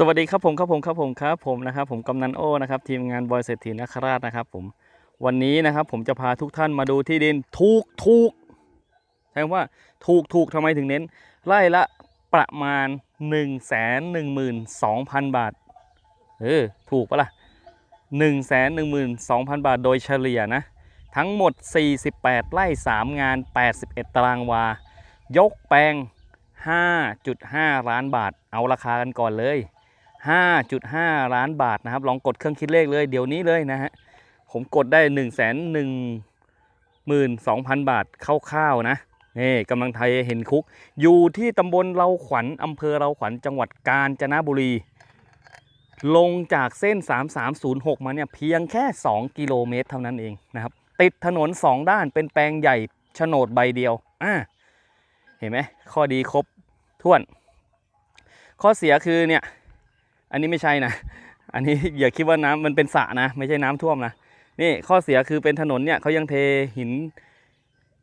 สวัสดีครับผมครับผมครับผมครับผมนะครับผมกำนันโอนะครับทีมงานบอยเศรษฐีนคราชนะครับผมวันนี้นะครับผมจะพาทุกท่านมาดูที่ดินถูกถูกใช่คำว่าถูกถูกทำไมถึงเน้น ไร่ละประมาณ1นึ่งแสนหนึ่งหมื่นสองพันบาทเออถูกปะล่ะ1นึ่งแสนหนึ่งหมื่นสองพันบาทโดยเฉลี่ยนะ ทั้งหมด 48 ไร่ 3 งาน 81 ตารางวา ยกแปลง 5.5 ล้านบาท เอาราคากันก่อนเลย 5.5 ล้านบาทนะครับ ลองกดเครื่องคิดเลขเลยเดี๋ยวนี้เลยนะฮะ ผมกดได้ 1 1 1 2 0 0 0 บาทคร่าวๆนะนี่กำลังไทยเห็นคุก อยู่ที่ตำบลเราขวัญอำเภอเราขวัญจังหวัดกาญจนบุรี ลงจากเส้น 3306 มาเนี่ยเพียงแค่ 2 กิโลเมตรเท่านั้นเองนะครับ ติดถนน 2 ด้านเป็นแปลงใหญ่โฉนดใบเดียวอ่าเห็นไหมข้อดีครบถ้วน ข้อเสียคือเนี่ย อันนี้ไม่ใช่นะ อันนี้อย่าคิดว่าน้ำมันเป็นสระนะ ไม่ใช่น้ำท่วมนะ นี่ข้อเสียคือเป็นถนนเนี่ยเขายังเทหิน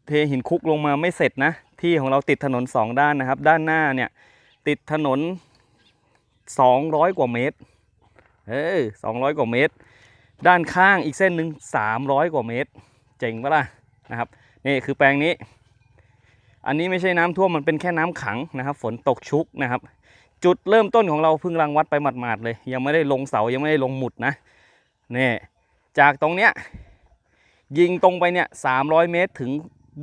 เทหินคุกลงมาไม่เสร็จนะ ที่ของเราติดถนนสองด้านนะครับ ด้านหน้าเนี่ยติดถนน 200 กว่าเมตร เออ200กว่าเมตร ด้านข้างอีกเส้นหนึ่ง300 กว่าเมตร เจ๋งปะล่ะนะครับ นี่คือแปลงนี้ อันนี้ไม่ใช่น้ำท่วมมันเป็นแค่น้ำขังนะครับ ฝนตกชุกนะครับ จุดเริ่มต้นของเราเพิ่งรังวัดไปหมาดๆเลย ยังไม่ได้ลงเสายังไม่ได้ลงหมุดนะนี่จากตรงเนี้ยยิงตรงไปเนี่ย300เมตรถึง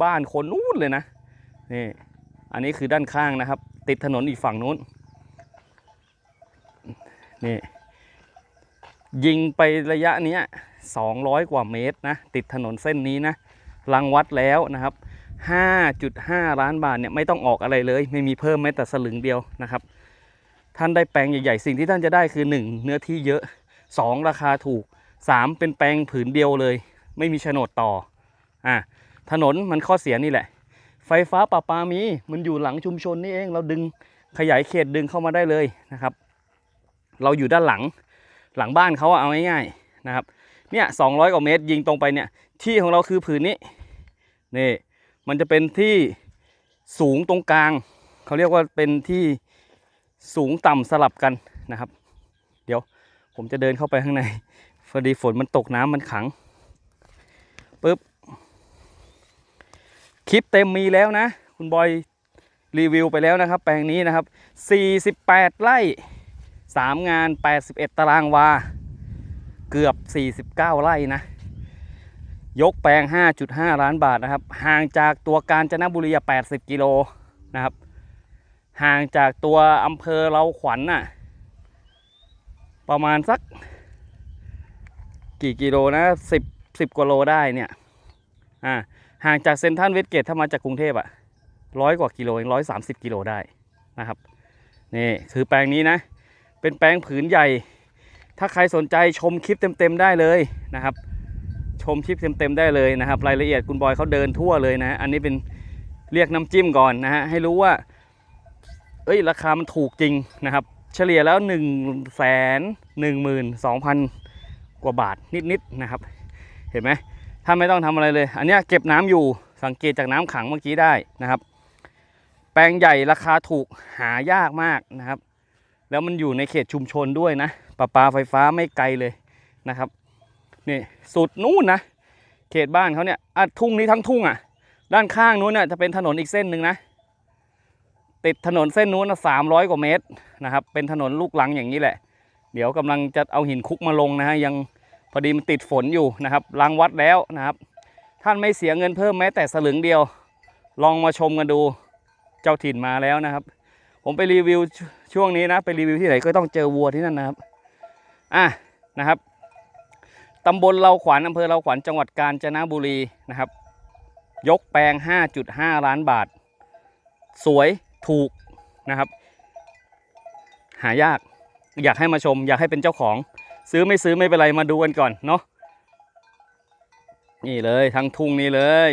บ้านคนนู้นเลยนะนี่อันนี้คือด้านข้างนะครับ ติดถนนอีกฝั่งนู้นนี่ยิงไประยะเนี้ย200กว่าเมตรนะติดถนนเส้นนี้นะรังวัดแล้วนะครับ5.5 ล้านบาทเนี่ยไม่ต้องออกอะไรเลย ไม่มีเพิ่มแม้แต่สลึงเดียวนะครับ ท่านได้แปลงใหญ่ๆ สิ่งที่ท่านจะได้คือ 1 เนื้อที่เยอะ 2 ราคาถูก 3 เป็นแปลงผืนเดียวเลย ไม่มีโฉนดต่ออะถนนมันข้อเสียนี่แหละ ไฟฟ้าประปามีมันอยู่หลังชุมชนนี่เองเราดึงขยายเขตดึงเข้ามาได้เลยนะครับ เราอยู่ด้านหลังหลังบ้านเขาเอาง่ายๆนะครับเนี่ย200กว่าเมตรยิงตรงไปเนี่ยที่ของเราคือผืนนี้นี่มันจะเป็นที่สูงตรงกลาง เขาเรียกว่าเป็นที่ สูงต่ำสลับกันนะครับ เดี๋ยวผมจะเดินเข้าไปข้างในพอดีฝนมันตกน้ำมันขังปึ๊บคลิปเต็มมีแล้วนะ คุณบอยรีวิวไปแล้วนะครับ แปลงนี้นะครับ 48 ไร่ 3 งาน 81 ตารางวา เกือบ 49 ไร่นะ ยกแปลง 5.5 ล้านบาทนะครับ ห่างจากตัวกาญจนบุรี 80 กิโลนะครับ ห่างจากตัวอำเภอเราขวัญน่ะ ประมาณสัก กี่กิโลนะ10 10กว่าโลได้เนี่ย อ่า ห่างจากเซนทรัลเวสเกตถ้ามาจากกรุงเทพอะร้อยกว่ากิโลเองร้อยสามสิบกิโลได้นะครับ นี่คือแปลงนี้นะ เป็นแปลงผืนใหญ่ ถ้าใครสนใจชมคลิปเต็มๆได้เลยนะครับ ชมคลิปเต็มๆได้เลยนะครับ รายละเอียดคุณบอยเขาเดินทั่วเลยนะ อันนี้เป็นเรียกน้ำจิ้มก่อนนะฮะ ให้รู้ว่า เอ้ยราคามันถูกจริงนะครับ เฉลี่ยแล้ว1นึ่งแสนหนึ่งหมื่นสองพันกว่าบาทนิดๆนะครับ เห็นไหมถ้าไม่ต้องทำอะไรเลย อันนี้เก็บน้ำอยู่สังเกตจากน้ำขังเมื่อกี้ได้นะครับ แปลงใหญ่ราคาถูกหายากมากนะครับ แล้วมันอยู่ในเขตชุมชนด้วยนะประปาไฟฟ้าไม่ไกลเลยนะครับนี่สุดนู้นนะเขตบ้านเขาเนี่ยอะทุ่งนี้ทั้งทุ่งอะ ด้านข้างนู้นเนี่ยจะเป็นถนนอีกเส้นหนึ่งนะ ติดถนนเส้นนู้นสามร้อยกว่าเมตรนะครับ เป็นถนนลูกลังอย่างนี้แหละ เดี๋ยวกำลังจะเอาหินคุกมาลงนะฮะยังพอดีมันติดฝนอยู่นะครับรังวัดแล้วนะครับ ท่านไม่เสียเงินเพิ่มแม้แต่สลึงเดียว ลองมาชมกันดูเจ้าถิ่นมาแล้วนะครับ ผมไปรีวิวชช่วงนี้นะ ไปรีวิวที่ไหนก็ต้องเจอวัวที่นั่นนะครับอะนะครับตำบลเราขวัญอำเภอเราขวัญจังหวัดกาญจนบุรีนะครับ ยกแปลง 5.5 ล้านบาท สวย ถูกนะครับ หายากอยากให้มาชม อยากให้เป็นเจ้าของ ซื้อไม่ซื้อไม่เป็นไรมาดูกันก่อนเนาะนี่เลยทั้งทุ่งนี้เลย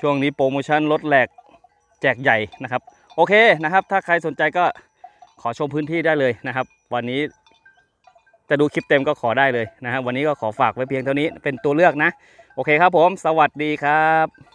ช่วงนี้โปรโมชั่นลดแหลกแจกใหญ่นะครับ โอเคนะครับ ถ้าใครสนใจก็ขอชมพื้นที่ได้เลยนะครับ วันนี้จะดูคลิปเต็มก็ขอได้เลยนะฮะวันนี้ก็ขอฝากไว้เพียงเท่านี้เป็นตัวเลือกนะ โอเคครับผม สวัสดีครับ